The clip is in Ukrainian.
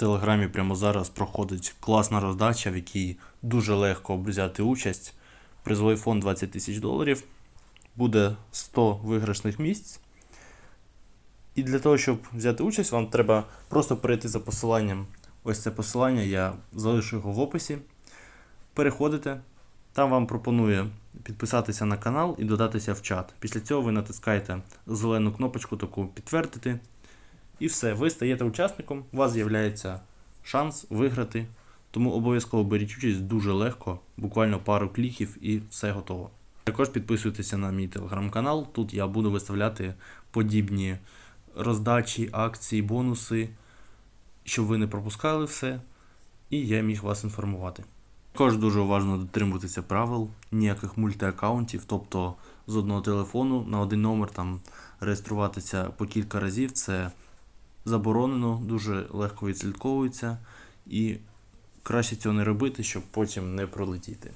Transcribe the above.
Телеграмі прямо зараз проходить класна роздача, в якій дуже легко взяти участь. Призовий фонд 20 тисяч доларів. Буде 100 виграшних місць. І для того, щоб взяти участь, вам треба просто перейти за посиланням. Ось це посилання, я залишу його в описі. Переходите. Там вам пропонує підписатися на канал і додатися в чат. Після цього ви натискаєте зелену кнопочку таку підтвердити. І все, ви стаєте учасником, у вас з'являється шанс виграти. Тому обов'язково беріть участь дуже легко, буквально пару кліків і все готово. Також підписуйтеся на мій телеграм-канал. Тут я буду виставляти подібні роздачі, акції, бонуси, щоб ви не пропускали все, і я міг вас інформувати. Також дуже уважно дотримуватися правил, ніяких мультиаккаунтів, тобто з одного телефону на один номер там реєструватися по кілька разів. Це заборонено, дуже легко відслідковується і краще цього не робити, щоб потім не пролетіти.